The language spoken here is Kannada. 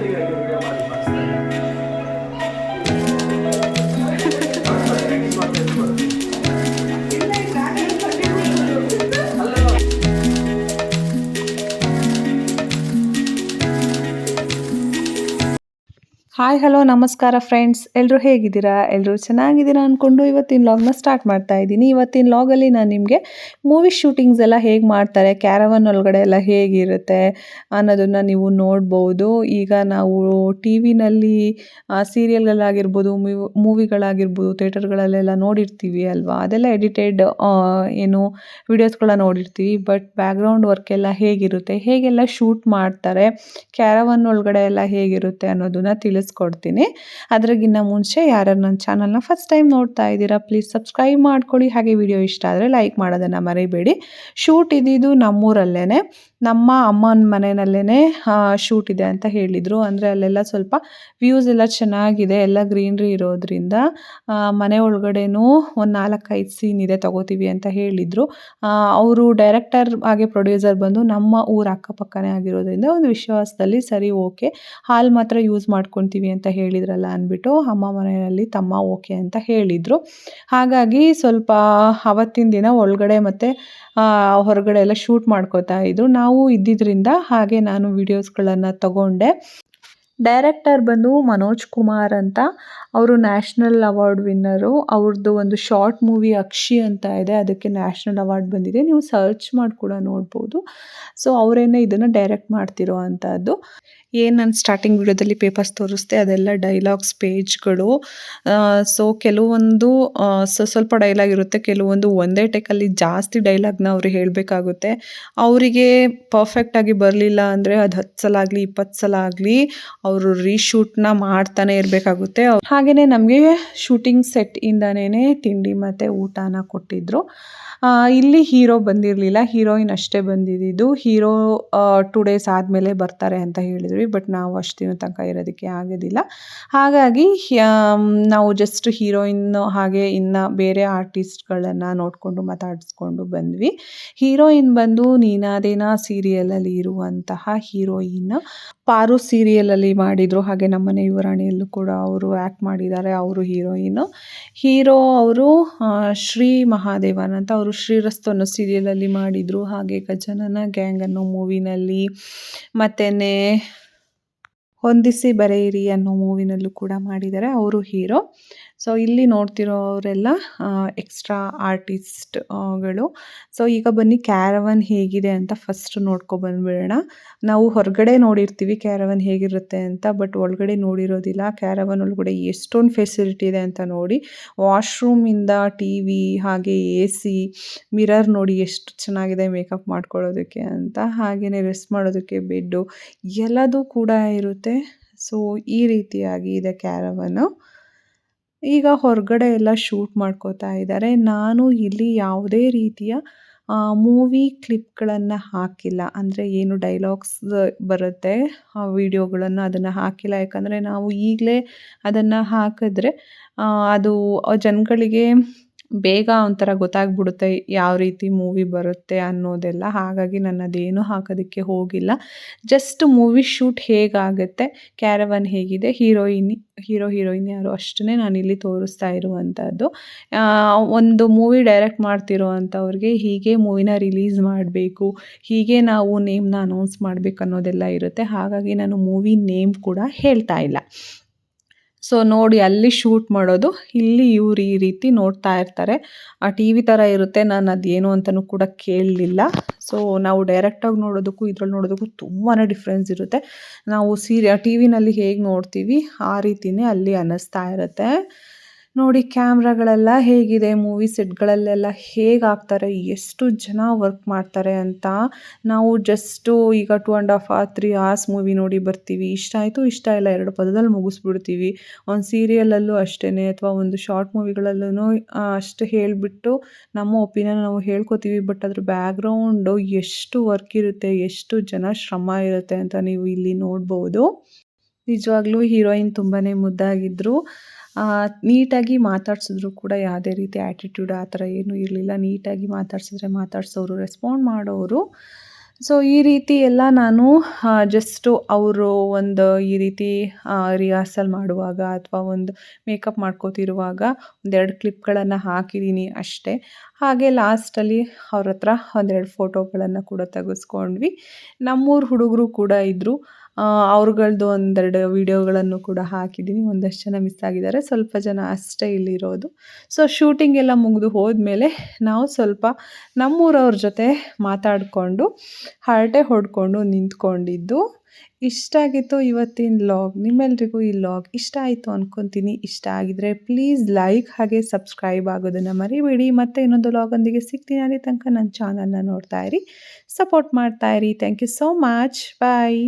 Thank you. ಹಾಯ್ ಹಲೋ ನಮಸ್ಕಾರ ಫ್ರೆಂಡ್ಸ್ ಎಲ್ಲರೂ ಹೇಗಿದ್ದೀರಾ? ಎಲ್ಲರೂ ಚೆನ್ನಾಗಿದ್ದೀರಾ ಅಂದ್ಕೊಂಡು ಇವತ್ತಿನ ಲಾಗ್ನ ಸ್ಟಾರ್ಟ್ ಮಾಡ್ತಾ ಇದ್ದೀನಿ. ಇವತ್ತಿನ ಲಾಗಲ್ಲಿ ನಾನು ನಿಮಗೆ ಮೂವಿ ಶೂಟಿಂಗ್ಸ್ ಎಲ್ಲ ಹೇಗೆ ಮಾಡ್ತಾರೆ ಕ್ಯಾರವನ್ ಒಳಗಡೆ ಎಲ್ಲ ಹೇಗಿರುತ್ತೆ ಅನ್ನೋದನ್ನು ನೀವು ನೋಡ್ಬೋದು. ಈಗ ನಾವು ಟಿ ವಿನಲ್ಲಿ ಸೀರಿಯಲ್ಗಳಾಗಿರ್ಬೋದು ಮೂವಿಗಳಾಗಿರ್ಬೋದು ಥಿಯೇಟರ್ಗಳಲ್ಲೆಲ್ಲ ನೋಡಿರ್ತೀವಿ ಅಲ್ವಾ? ಅದೆಲ್ಲ ಎಡಿಟೆಡ್ ಏನು ವಿಡಿಯೋಸ್ಗಳನ್ನ ನೋಡಿರ್ತೀವಿ. ಬಟ್ ಬ್ಯಾಕ್ಗ್ರೌಂಡ್ ವರ್ಕ್ ಎಲ್ಲ ಹೇಗಿರುತ್ತೆ, ಹೇಗೆಲ್ಲ ಶೂಟ್ ಮಾಡ್ತಾರೆ ಕ್ಯಾರವನ್ ಒಳಗಡೆ ಎಲ್ಲ ಹೇಗಿರುತ್ತೆ ಅನ್ನೋದನ್ನ ತಿಳಿಸ್ಕೊಡ್ತೀನಿ. ಅದ್ರಾಗಿನ್ನ ಮುಂಚೆ ಯಾರು ನನ್ನ ಚಾನಲ್ನ ಫಸ್ಟ್ ಟೈಮ್ ನೋಡ್ತಾ ಇದ್ದೀರಾ ಪ್ಲೀಸ್ ಸಬ್ಸ್ಕ್ರೈಬ್ ಮಾಡ್ಕೊಳ್ಳಿ. ಹಾಗೆ ವಿಡಿಯೋ ಇಷ್ಟ ಆದರೆ ಲೈಕ್ ಮಾಡೋದನ್ನು ಮರಿಬೇಡಿ. ಶೂಟ್ ಇದ್ದಿದ್ದು ನಮ್ಮೂರಲ್ಲೇ ನಮ್ಮ ಅಮ್ಮನ ಮನೆಯಲ್ಲೇ ಶೂಟ್ ಇದೆ ಅಂತ ಹೇಳಿದರು. ಅಂದರೆ ಅಲ್ಲೆಲ್ಲ ಸ್ವಲ್ಪ ವ್ಯೂಸ್ ಎಲ್ಲ ಚೆನ್ನಾಗಿದೆ, ಎಲ್ಲ ಗ್ರೀನ್ರಿ ಇರೋದ್ರಿಂದ ಮನೆ ಒಳಗಡೆನೂ ಒಂದು ನಾಲ್ಕೈದು ಸೀನ್ ಇದೆ ತಗೋತೀವಿ ಅಂತ ಹೇಳಿದರು. ಅವರು ಡೈರೆಕ್ಟರ್ ಹಾಗೆ ಪ್ರೊಡ್ಯೂಸರ್ ಬಂದು ನಮ್ಮ ಊರ ಅಕ್ಕಪಕ್ಕನೇ ಆಗಿರೋದ್ರಿಂದ ಒಂದು ವಿಶ್ವಾಸದಲ್ಲಿ ಸರಿ ಓಕೆ ಹಾಲ್ ಮಾತ್ರ ಯೂಸ್ ಮಾಡ್ಕೊತೀವಿ ಅಂತ ಹೇಳಿದ್ರಲ್ಲ ಅಂದ್ಬಿಟ್ಟು ಅಮ್ಮ ಮನೆಯಲ್ಲಿ ತಮ್ಮ ಓಕೆ ಅಂತ ಹೇಳಿದರು. ಹಾಗಾಗಿ ಸ್ವಲ್ಪ ಅವತ್ತಿನ ದಿನ ಒಳಗಡೆ ಮತ್ತು ಹೊರಗಡೆ ಎಲ್ಲ ಶೂಟ್ ಮಾಡ್ಕೋತಾ ಇದ್ರು. ನಾವು ಇದ್ದಿದ್ದರಿಂದ ಹಾಗೆ ನಾನು ವೀಡಿಯೋಸ್ಗಳನ್ನು ತಗೊಂಡೆ. ಡೈರೆಕ್ಟರ್ ಬಂದು ಮನೋಜ್ ಕುಮಾರ್ ಅಂತ. ಅವರು ನ್ಯಾಷನಲ್ ಅವಾರ್ಡ್ ವಿನ್ನರು ಅವ್ರದ್ದು ಒಂದು ಶಾರ್ಟ್ ಮೂವಿ ಅಕ್ಷಿ ಅಂತ ಇದೆ. ಅದಕ್ಕೆ ನ್ಯಾಷನಲ್ ಅವಾರ್ಡ್ ಬಂದಿದೆ. ನೀವು ಸರ್ಚ್ ಮಾಡಿ ಕೂಡ ನೋಡ್ಬೋದು. ಸೊ ಅವರೇನೆ ಇದನ್ನು ಡೈರೆಕ್ಟ್ ಮಾಡ್ತಿರೋ ಅಂಥದ್ದು ಏನು ನಾನು ಸ್ಟಾರ್ಟಿಂಗ್ ವಿಡಿಯೋದಲ್ಲಿ ಪೇಪರ್ಸ್ ತೋರಿಸ್ದೆ, ಅದೆಲ್ಲ ಡೈಲಾಗ್ಸ್ ಪೇಜ್ಗಳು ಸೊ ಕೆಲವೊಂದು ಸ್ವಲ್ಪ ಡೈಲಾಗ್ ಇರುತ್ತೆ, ಕೆಲವೊಂದು ಒಂದೇ ಟೆಕಲ್ಲಿ ಜಾಸ್ತಿ ಡೈಲಾಗ್ನ ಅವರು ಹೇಳಬೇಕಾಗುತ್ತೆ. ಅವರಿಗೆ ಪರ್ಫೆಕ್ಟಾಗಿ ಬರಲಿಲ್ಲ ಅಂದರೆ ಅದು ಹತ್ತು ಸಲ ಆಗಲಿ, ಇಪ್ಪತ್ತು ಸಲ ಆಗಲಿ ಅವರು ರೀಶೂಟ್ನ ಮಾಡ್ತಾನೆ ಇರಬೇಕಾಗುತ್ತೆ. ಹಾಗೆಯೇ ನಮಗೆ ಶೂಟಿಂಗ್ ಸೆಟ್ ಇಂದನೇ ತಿಂಡಿ ಮತ್ತು ಊಟನ ಕೊಟ್ಟಿದ್ದರು ಇಲ್ಲಿ ಹೀರೋ ಬಂದಿರಲಿಲ್ಲ, ಹೀರೋಯಿನ್ ಅಷ್ಟೇ ಬಂದಿದ್ದು. ಹೀರೋ ಟು ಡೇಸ್ ಆದಮೇಲೆ ಬರ್ತಾರೆ ಅಂತ ಹೇಳಿದ್ವಿ ಬಟ್ ನಾವು ಅಷ್ಟು ದಿನ ತನಕ ಇರೋದಕ್ಕೆ ಆಗೋದಿಲ್ಲ. ಹಾಗಾಗಿ ನಾವು ಜಸ್ಟ್ ಹೀರೋಯಿನ್ ಹಾಗೆ ಇನ್ನು ಬೇರೆ ಆರ್ಟಿಸ್ಟ್ಗಳನ್ನು ನೋಡಿಕೊಂಡು ಮಾತಾಡಿಸ್ಕೊಂಡು ಬಂದ್ವಿ. ಹೀರೋಯಿನ್ ಬಂದು ನೀನಾದೇನ ಸೀರಿಯಲಲ್ಲಿ ಇರುವಂತಹ ಹೀರೋಯಿನ್, ಪಾರು ಸೀರಿಯಲಲ್ಲಿ ಮಾಡಿದರು. ಹಾಗೆ ನಮ್ಮನೆ ಯುವರಾಣಿಯಲ್ಲೂ ಕೂಡ ಅವರು ಆ್ಯಕ್ಟ್ ಮಾಡಿದ್ದಾರೆ, ಅವರು ಹೀರೋಯಿನ್. ಹೀರೋ ಅವರು ಶ್ರೀ ಮಹಾದೇವನ್ ಅಂತ ಅವರು ಶ್ರೀರಸ್ತು ಅನ್ನೋ ಸೀರಿಯಲಲ್ಲಿ ಮಾಡಿದರು. ಹಾಗೆ ಗಜಾನನ ಗ್ಯಾಂಗ್ ಅನ್ನೋ ಮೂವಿನಲ್ಲಿ ಮತ್ತೇ ಹೊಂದಿಸಿ ಬರೆಯಿರಿ ಅನ್ನೋ ಮೂವಿನಲ್ಲೂ ಕೂಡ ಮಾಡಿದ್ದಾರೆ. ಅವರು ಹೀರೋ. ಸೊ ಇಲ್ಲಿ ನೋಡ್ತಿರೋರೆಲ್ಲ ಎಕ್ಸ್ಟ್ರಾ ಆರ್ಟಿಸ್ಟ್ಗಳು ಸೊ ಈಗ ಬನ್ನಿ ಕ್ಯಾರವನ್ ಹೇಗಿದೆ ಅಂತ ಫಸ್ಟ್ ನೋಡ್ಕೊಬಂದ್ಬಿಡೋಣ ನಾವು ಹೊರಗಡೆ ನೋಡಿರ್ತೀವಿ ಕ್ಯಾರವನ್ ಹೇಗಿರುತ್ತೆ ಅಂತ ಬಟ್ ಒಳಗಡೆ ನೋಡಿರೋದಿಲ್ಲ. ಕ್ಯಾರವನ್ ಒಳಗಡೆ ಎಷ್ಟೊಂದು ಫೆಸಿಲಿಟಿ ಇದೆ ಅಂತ ನೋಡಿ. ವಾಶ್ರೂಮಿಂದ ಟಿ ವಿ ಹಾಗೆ ಎ ಸಿ ಮಿರರ್ ನೋಡಿ ಎಷ್ಟು ಚೆನ್ನಾಗಿದೆ ಮೇಕಪ್ ಮಾಡ್ಕೊಳ್ಳೋದಕ್ಕೆ ಅಂತ ಹಾಗೆಯೇ ರೆಸ್ಟ್ ಮಾಡೋದಕ್ಕೆ ಬೆಡ್ಡು ಎಲ್ಲದೂ ಕೂಡ ಇರುತ್ತೆ. ಸೊ ಈ ರೀತಿಯಾಗಿ ಇದೆ ಕ್ಯಾರವನು ಈಗ ಹೊರಗಡೆ ಎಲ್ಲ ಶೂಟ್ ಮಾಡ್ಕೋತಾ ಇದ್ದಾರೆ. ನಾನು ಇಲ್ಲಿ ಯಾವುದೇ ರೀತಿಯ ಮೂವಿ ಕ್ಲಿಪ್ಗಳನ್ನು ಹಾಕಿಲ್ಲ. ಅಂದರೆ ಏನು ಡೈಲಾಗ್ಸ್ ಬರುತ್ತೆ, ಆ ವಿಡಿಯೋಗಳನ್ನು ಅದನ್ನು ಹಾಕಿಲ್ಲ. ಯಾಕಂದರೆ ನಾವು ಈಗಲೇ ಅದನ್ನು ಹಾಕಿದ್ರೆ ಅದು ಜನಗಳಿಗೆ ಬೇಗ ಒಂಥರ ಗೊತ್ತಾಗ್ಬಿಡುತ್ತೆ ಯಾವ ರೀತಿ ಮೂವಿ ಬರುತ್ತೆ ಅನ್ನೋದೆಲ್ಲ. ಹಾಗಾಗಿ ನಾನು ಅದೇನು ಹಾಕೋದಕ್ಕೆ ಹೋಗಿಲ್ಲ. ಜಸ್ಟ್ ಮೂವಿ ಶೂಟ್ ಹೇಗಾಗುತ್ತೆ, ಕ್ಯಾರವನ್ ಹೇಗಿದೆ, ಹೀರೋಯಿನ್, ಹೀರೋ, ಹೀರೋಯಿನ್ ಯಾರು ಅಷ್ಟೇ ನಾನಿಲ್ಲಿ ತೋರಿಸ್ತಾ ಇರುವಂಥದ್ದು. ಒಂದು ಮೂವಿ ಡೈರೆಕ್ಟ್ ಮಾಡ್ತಿರೋ ಅಂಥವ್ರಿಗೆ ಹೀಗೆ ಮೂವಿನ ರಿಲೀಸ್ ಮಾಡಬೇಕು, ಹೀಗೆ ನಾವು ನೇಮ್ನ ಅನೌನ್ಸ್ ಮಾಡಬೇಕು ಅನ್ನೋದೆಲ್ಲ ಇರುತ್ತೆ. ಹಾಗಾಗಿ ನಾನು ಮೂವಿ ನೇಮ್ ಕೂಡ ಹೇಳ್ತಾ ಇಲ್ಲ. ಸೊ ನೋಡಿ ಅಲ್ಲಿ ಶೂಟ್ ಮಾಡೋದು. ಇಲ್ಲಿ ಇವ್ರು ಈ ರೀತಿ ನೋಡ್ತಾ ಇರ್ತಾರೆ. ಆ ಟಿ ವಿ ಥರ ಇರುತ್ತೆ. ನಾನು ಅದೇನು ಅಂತಲೂ ಕೂಡ ಕೇಳಲಿಲ್ಲ. ಸೊ ನಾವು ಡೈರೆಕ್ಟಾಗಿ ನೋಡೋದಕ್ಕೂ ಇದ್ರಲ್ಲಿ ನೋಡೋದಕ್ಕೂ ತುಂಬಾ ಡಿಫ್ರೆನ್ಸ್ ಇರುತ್ತೆ. ನಾವು ಸೀರಿಯ ಟಿ ವಿನಲ್ಲಿ ಹೇಗೆ ನೋಡ್ತೀವಿ, ಆ ರೀತಿಯೇ ಅಲ್ಲಿ ಅನ್ನಿಸ್ತಾ ಇರುತ್ತೆ. ನೋಡಿ ಕ್ಯಾಮ್ರಾಗಳೆಲ್ಲ ಹೇಗಿದೆ, ಮೂವಿ ಸೆಟ್ಗಳಲ್ಲೆಲ್ಲ ಹೇಗೆ ಹಾಕ್ತಾರೆ ಎಷ್ಟು ಜನ ವರ್ಕ್ ಮಾಡ್ತಾರೆ ಅಂತ. ನಾವು ಜಸ್ಟು ಈಗ two and half uh three hours movie ನೋಡಿ ಬರ್ತೀವಿ. ಇಷ್ಟ ಆಯಿತು, ಇಷ್ಟ ಇಲ್ಲ, ಎರಡು ಪದದಲ್ಲಿ ಮುಗಿಸ್ಬಿಡ್ತೀವಿ. ಒಂದು ಸೀರಿಯಲಲ್ಲೂ ಅಷ್ಟೇ ಅಥವಾ ಒಂದು ಶಾರ್ಟ್ ಮೂವಿಗಳಲ್ಲೂ ಅಷ್ಟು ಹೇಳಿಬಿಟ್ಟು ನಮ್ಮ ಒಪಿನಿಯನ್ ನಾವು ಹೇಳ್ಕೊತೀವಿ. ಬಟ್ ಅದ್ರ ಬ್ಯಾಕ್ಗ್ರೌಂಡು ಎಷ್ಟು ವರ್ಕ್ ಇರುತ್ತೆ, ಎಷ್ಟು ಜನ ಶ್ರಮ ಇರುತ್ತೆ ಅಂತ ನೀವು ಇಲ್ಲಿ ನೋಡ್ಬೋದು. ನಿಜವಾಗ್ಲೂ ಹೀರೋಯಿನ್ ತುಂಬಾ ಮುದ್ದಾಗಿದ್ದರು ನೀಟಾಗಿ ಮಾತಾಡ್ಸಿದ್ರು ಕೂಡ ಯಾವುದೇ ರೀತಿ ಆ್ಯಟಿಟ್ಯೂಡ್ ಆ ಥರ ಏನೂ ಇರಲಿಲ್ಲ. ನೀಟಾಗಿ ಮಾತಾಡ್ಸಿದ್ರೆ ಮಾತಾಡ್ಸೋರು ರೆಸ್ಪಾಂಡ್ ಮಾಡೋರು. ಸೊ ಈ ರೀತಿ ಎಲ್ಲ ನಾನು ಜಸ್ಟು ಅವರು ಒಂದು ಈ ರೀತಿ ರಿಹರ್ಸಲ್ ಮಾಡುವಾಗ ಅಥವಾ ಒಂದು ಮೇಕಪ್ ಮಾಡ್ಕೋತಿರುವಾಗ ಒಂದೆರಡು ಕ್ಲಿಪ್ಗಳನ್ನು ಹಾಕಿದ್ದೀನಿ ಅಷ್ಟೇ. ಹಾಗೆ ಲಾಸ್ಟಲ್ಲಿ ಅವ್ರ ಹತ್ರ ಒಂದೆರಡು ಫೋಟೋಗಳನ್ನು ಕೂಡ ತೆಗೆಸ್ಕೊಂಡ್ವಿ. ನಮ್ಮೂರು ಹುಡುಗರು ಕೂಡ ಇದ್ದರು ಅವ್ರುಗಳ್ದು ಒಂದೆರಡು ವಿಡಿಯೋಗಳನ್ನು ಕೂಡ ಹಾಕಿದ್ದೀನಿ ಒಂದಷ್ಟು ಜನ ಮಿಸ್ ಆಗಿದ್ದಾರೆ. ಸ್ವಲ್ಪ ಜನ ಅಷ್ಟೇ ಇಲ್ಲಿರೋದು. ಸೊ ಶೂಟಿಂಗ್ ಎಲ್ಲ ಮುಗಿದು ಹೋದ್ಮೇಲೆ ನಾವು ಸ್ವಲ್ಪ ನಮ್ಮೂರವ್ರ ಜೊತೆ ಮಾತಾಡಿಕೊಂಡು, ಹರಟೆ ಹೊಡ್ಕೊಂಡು ನಿಂತ್ಕೊಂಡಿದ್ದು. ಇಷ್ಟ ಆಗಿತ್ತು ಇವತ್ತಿನ ಲಾಗ್ ನಿಮ್ಮೆಲ್ರಿಗೂ ಈ ಲಾಗ್ ಇಷ್ಟ ಆಯಿತು ಅನ್ಕೊತೀನಿ. ಇಷ್ಟ ಆಗಿದ್ರೆ ಪ್ಲೀಸ್ ಲೈಕ್ ಹಾಗೆ ಸಬ್ಸ್ಕ್ರೈಬ್ ಆಗೋದನ್ನು ಮರಿಬೇಡಿ. ಮತ್ತೆ ಇನ್ನೊಂದು ಲಾಗೊಂದಿಗೆ ಸಿಗ್ತೀನಿ ಅಲ್ಲಿ ತನಕ ನನ್ನ ಚಾನಲ್ನ ನೋಡ್ತಾ ಇರಿ. ಸಪೋರ್ಟ್ ಮಾಡ್ತಾ ಇರಿ. Thank you so much bye